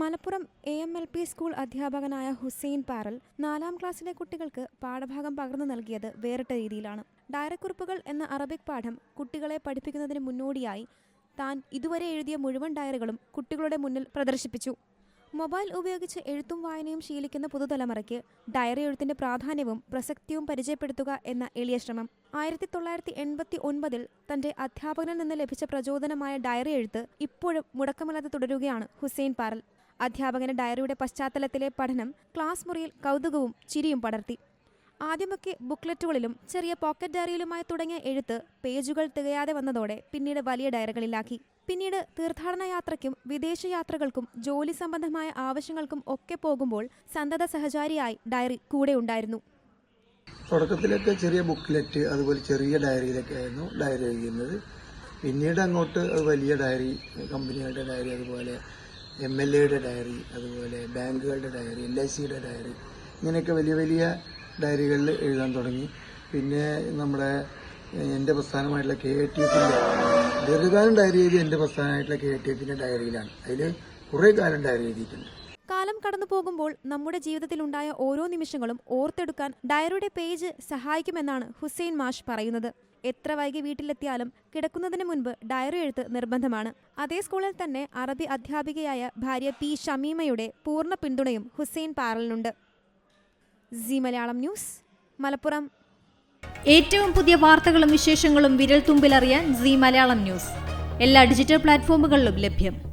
Malappuram A M L P school അധ്യാപകനായ ഹുസൈൻ പാറൽ നാലാം ക്ലാസ്സിലെ കുട്ടികൾക്ക് പാഠഭാഗം പകർന്നു നൽകിയത് വേറിട്ട രീതിയിലാണ്. ഡയറിക്കുറിപ്പുകൾ എന്ന അറബിക് പാഠം കുട്ടികളെ പഠിപ്പിക്കുന്നതിന് മുന്നോടിയായി താൻ ഇതുവരെ എഴുതിയ മുഴുവൻ ഡയറികളും കുട്ടികളുടെ മുന്നിൽ പ്രദർശിപ്പിച്ചു. മൊബൈൽ ഉപയോഗിച്ച് എഴുത്തും വായനയും ശീലിക്കുന്ന പുതുതലമുറയ്ക്ക് ഡയറി എഴുത്തിന്റെ പ്രാധാന്യവും പ്രസക്തിയും പരിചയപ്പെടുത്തുക എന്ന എളിയ ശ്രമം. ആയിരത്തി തൊള്ളായിരത്തി എൺപത്തി ഒൻപതിൽ തന്റെ അധ്യാപകനിൽ നിന്ന് ലഭിച്ച പ്രചോദനമായ ഡയറി എഴുത്ത് ഇപ്പോഴും മുടക്കമില്ലാതെ തുടരുകയാണ് ഹുസൈൻ പാറൽ. അധ്യാപകന്റെ ഡയറിയുടെ പശ്ചാത്തലത്തിലെ പഠനം ക്ലാസ് മുറിയിൽ കൗതുകവും ചിരിയും പടർത്തി. ആദ്യമൊക്കെ ബുക്ക്ലെറ്റുകളിലും ചെറിയ പോക്കറ്റ് ഡയറിയിലുമായി തുടങ്ങിയ എഴുത്ത് പേജുകൾ തികയാതെ വന്നതോടെ പിന്നീട് വലിയ ഡയറികളിലാക്കി. പിന്നീട് തീർത്ഥാടന യാത്രയ്ക്കും വിദേശ യാത്രകൾക്കും ജോലി സംബന്ധമായ ആവശ്യങ്ങൾക്കും ഒക്കെ പോകുമ്പോൾ സന്തത സഹചാരിയായി ഡയറി കൂടെ ഉണ്ടായിരുന്നു. തുടക്കത്തിലൊക്കെ ചെറിയ ബുക്ക്ലെറ്റ് അതുപോലെ ചെറിയ ഡയറിയിലൊക്കെ ആയിരുന്നു ഡയറി എഴുതിയിരുന്നത് പിന്നീട് അങ്ങോട്ട് വലിയ ഡയറി കമ്പനികളുടെ ഡയറി അതുപോലെ എം എൽ എയുടെ ഡയറി അതുപോലെ ബാങ്കുകളുടെ ഡയറി എൽ ഐ സിയുടെ ഡയറി ഇങ്ങനെയൊക്കെ വലിയ വലിയ ഡയറികളിൽ എഴുതാൻ തുടങ്ങി. പിന്നെ നമ്മുടെ എന്റെ പ്രസ്ഥാനമായിട്ടുള്ള കെ ടി എഫിന്റെ ദീർഘകാലം ഡയറി എഴുതി എന്റെ പ്രസ്ഥാനമായിട്ടുള്ള കെ ടി എഫിന്റെ ഡയറിയിലാണ് അതിൽ കുറേ കാലം ഡയറി എഴുതിയിട്ടുണ്ട്. കടന്നു പോകുമ്പോൾ നമ്മുടെ ജീവിതത്തിലുണ്ടായ ഓരോ നിമിഷങ്ങളും ഓർത്തെടുക്കാൻ ഡയറിയുടെ പേജ് സഹായിക്കുമെന്നാണ് ഹുസൈൻ മാഷ് പറയുന്നത്. എത്ര വൈകി വീട്ടിലെത്തിയാലും കിടക്കുന്നതിന് മുൻപ് ഡയറി എഴുത്ത് നിർബന്ധമാണ്. അതേ സ്കൂളിൽ തന്നെ അറബി അധ്യാപികയായ ഭാര്യ പി ഷമീമയുടെ പൂർണ പിന്തുണയും Hussain പാറലിനുണ്ട്. C Malayalam news Malappuram. ഏറ്റവും പുതിയ വാർത്തകളും വിശേഷങ്ങളും വിരൽ തുമ്പിലറിയാൻ സി മലയാളം ന്യൂസ്. എല്ലാ ഡിജിറ്റൽ പ്ലാറ്റ്ഫോമുകളിലും ലഭ്യം.